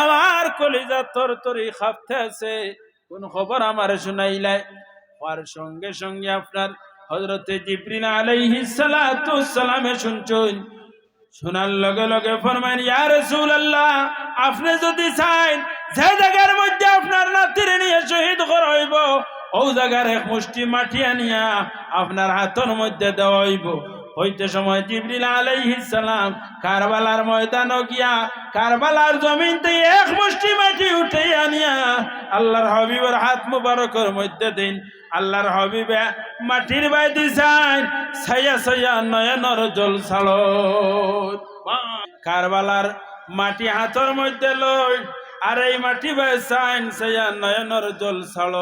আমার কলিজা তর তরি খাপতে আছে। কোন খবর আমার শুনাইলাই? আর সঙ্গে সঙ্গে আপনার হজরতে জিব্রিল আলাইহিস সালাতু সালামে শুনছেন। শোনার লগে লগে ফরমান ইয়া রাসূলুল্লাহ, আপনি যদি চান যে জায়গার মধ্যে আপনার নাতিরে নিয়ে শহীদ করাইব ও জায়গার এক মুষ্টি মাটি আনিয়া আপনার হাতের মধ্যে দেওয়া হইব। হইতে সময় জিবরিল সালাম কারবালার ময়দান গিয়া কারবালার জমিন থেকে এক মুষ্টি মাটি উঠে আনিয়া আল্লাহর হাবিবের হাত মুবারকের মধ্যে দিন। আল্লাহর হাবিবে মাটির বাই দিছাইন ছাইয়া ছাইয়া নয়নর জল ছাড় কারবালার মাটি হাতের মধ্যে লই আর এই মাটি বাই চাইন ছাইয়া নয়নর জল ছাড়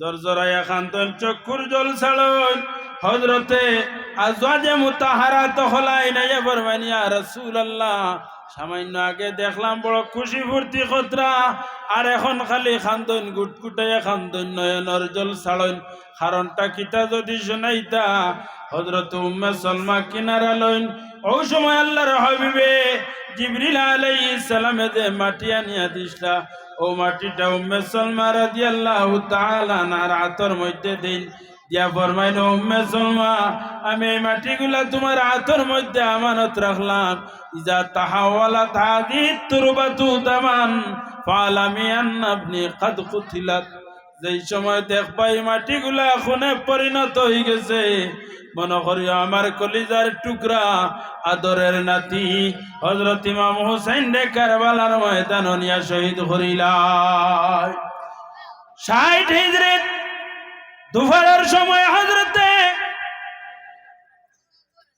জরজরাইয়া খান্তন চক্ষুর জল ছাড়ন হজরতে আজওয়াজে মুতাহারা তো হলাই নাই বরমানিয়া রাসূলুল্লাহ, সামান্য আগে দেখলাম বড় খুশি ফুর্তি খতরা, আর এখন খালি খান্দন, গুটগুটাইয়া খান্দন, নয়নর জল ছাড়ন। কারণটা কিতা যদি শোনাইতা হজরত উম্মে সলমা কিনারা লইন, ও সময় আল্লাহর হাবিবে জিবরিল আলাইহিস সালামে যে মাটি আনিয়া দিসলা, ও মাটিটা উম্মে সলমা রাদিয়াল্লাহু তাআলা নার হাতের মধ্যে দিন। দিয়া ফরমাইল, উম্মে সলমা আমি এই মাটিগুলা তোমার হাতের মধ্যে আমানত রাখলাম। ইজা তাহাওয়ালা তাদি তুরবাতু দামান, ফালামি আন্নাবনি কাদ কুতিলাত যেই সময় দেখবা মাটিগুলা খুনে পরিণত হয়ে গেছে, মনে করি আমার কলিজার টুকরা আদরের নাতি হজরত ইমাম হুসাইন রে কারবালার ময়দান নিয়া শহীদ করিলাই ষাট হিজরে দুপুরের সময় হজরতে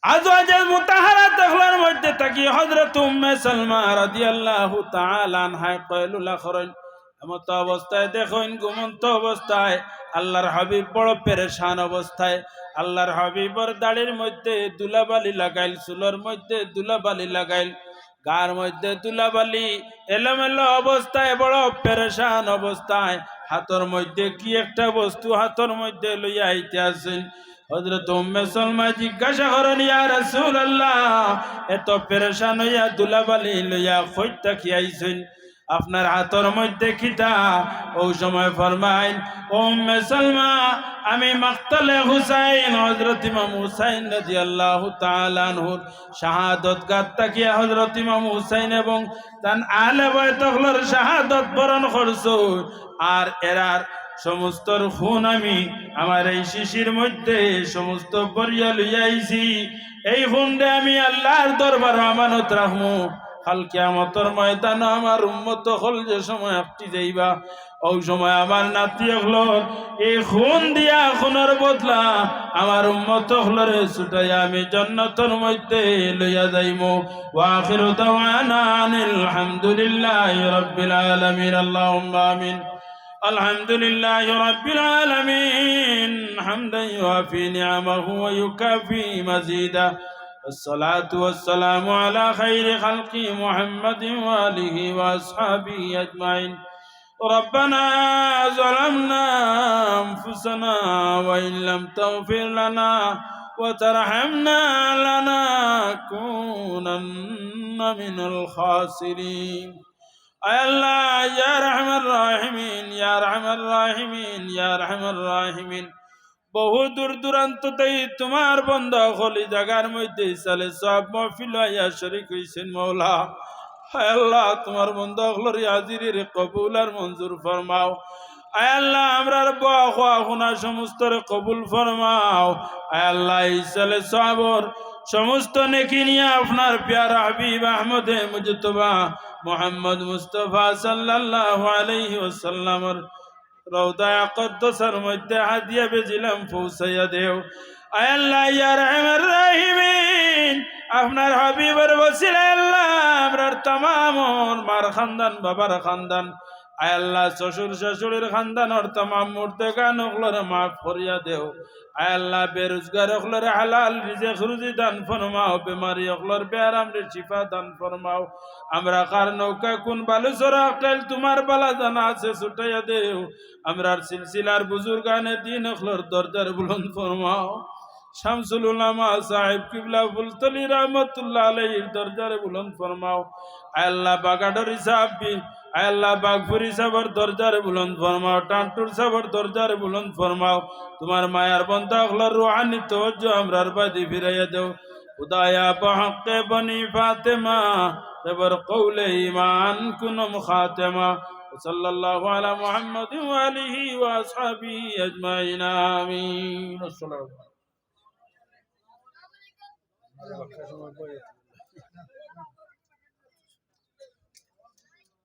আজওয়াজের মুতাহারা দেখলার মধ্যে থাকি হজরত উম্মে অবস্থায় দেখুন, ঘুমন্ত অবস্থায় আল্লাহর হাবিব বড় পেরেশান অবস্থায়। আল্লাহর হাবিবর দাড়ির মধ্যে দুলাবালি লাগাইল, চুলোর মধ্যে দুলাবালি লাগাইল, গার মধ্যে দুলাবালি, এলোমেলো অবস্থায় বড় পেরেশান অবস্থায়। হাতর মধ্যে কি একটা বস্তু হাতর মধ্যে লইয়া আইতে আসেন হজরত উম্মে সলমা জিজ্ঞাসা করেন ইয়া রাসূলুল্লাহ, এত পেরেশান হইয়া দুলাবালি লইয়া কইতা কি আপনার হাতর মধ্যে খিতা ও সময় ফরমাইন উম্মে সালমা, আমি মাকতালে হুসাইন, হযরত ইমাম হুসাইন রাদিয়াল্লাহু তাআলা আনহুর শাহাদাত গাত তাকিয়া হযরত ইমাম হুসাইন এবং তান আলে বাইতগুলোর শাহাদাত বরণ করছ। আর এরার সমস্ত খুন আমি আমার এই শিশির মধ্যে সমস্ত বরিয়া লইয়াইছি। এই খুনরে আমি আল্লাহর দরবার আমানত রাখমু। কাল কিয়ামতর ময়দান আমার উম্মত হল যে সময় আপনি যাইবা ওই সময় আমার নাতি হলর এই খুন দিয়া খুনের বদলা আমার উম্মত হলরে ছুটাইয়া আমি জন্নতর মধ্যে লইয়া যাইমু ওয়াখিরু দাওয়ানা আনিল হামদুলিল্লাহি রাব্বিল আলামিন আল্লাহুম্মা আমিন الحمد لله رب العالمين حمدا يوافي نعمه ويكافي مزيدا والصلاة والسلام على خير خلق محمد وآله وأصحابه أجمعين. ربنا ظلمنا أنفسنا وإن لم تغفر لنا وترحمنا لنكونن من الخاسرين. أي الله يا رحم الراحمين يا رحم الراحمين يا رحم الراحمين. বহু দূর দূরান্ত তোমার বন্ধ হলি জায়গার মধ্যে সালে সব মহফিল আয়া শরিক হইছেন মৌলা। আল্লাহ, তোমার বন্ধ কবুল আর মঞ্জুর ফরমাও। আয় আল্লাহ আমরার শুনা সমস্ত কবুল ফরমাও। আয় আল্লাহ, ইসালে সবর। সমস্ত নেকি নিয়ে আপনার প্যারা হাবিব আহমদে মুজতবা মোহাম্মদ মুস্তফা সাল্লাল্লাহু আলাইহি রৌদায় কদ্দসের মধ্যে হাদিয়া বেজিলাম, পৌঁছাইয়া দেও। আপনার হাবিবের বসিলা আল্লাহ, আমরার তামাম মার খানদান, বাবার খানদান। আয় আল্লাহ, শ্বশুর শাশুড়ির খানদানর তামাম মূর্তে গান ওগুলোরে মাফ করিয়া দেও। আয় আল্লাহ, বেরোজগার ওগুলোরে হালাল রিজে খুরুজি দান ফরমাও, বেমারি ওগুলোর বেআরাম রে শিফা দান ফরমাও। আমরা কার নৌকা কোন বালুচরা টাইল তোমার বালা জানা আছে ছুটাইয়া দেও। আমরার সিলসিলার বুজুর্গানে দিন ওগুলোর দরজার বুলন ফরমাও। শামসুল উলামা সাহেব কিবলা ফুলতলি রহমতুল্লাহ আলাইহির দরজারে বুলন্দ ফরমাও। আয় আল্লাহ, বাগাডরি সাহাবি আল্লাহ বাগফুরি সাবর দরজারে বুলন্দ ফরমাও টান্টুর সাবর দরজারে বুলন্দ ফরমাও তোমার মায়ার বন্ধা হলার রুহানি তওজ্জো আমরার বাদি ফিরাইয়া দেও খুদায়া বহকে বনি ফাতেমা এবার কৌলে ইমান কুনম খাতেমা وصلى الله على محمد وآله وأصحابه أجمعين آمين السلام সময় পরে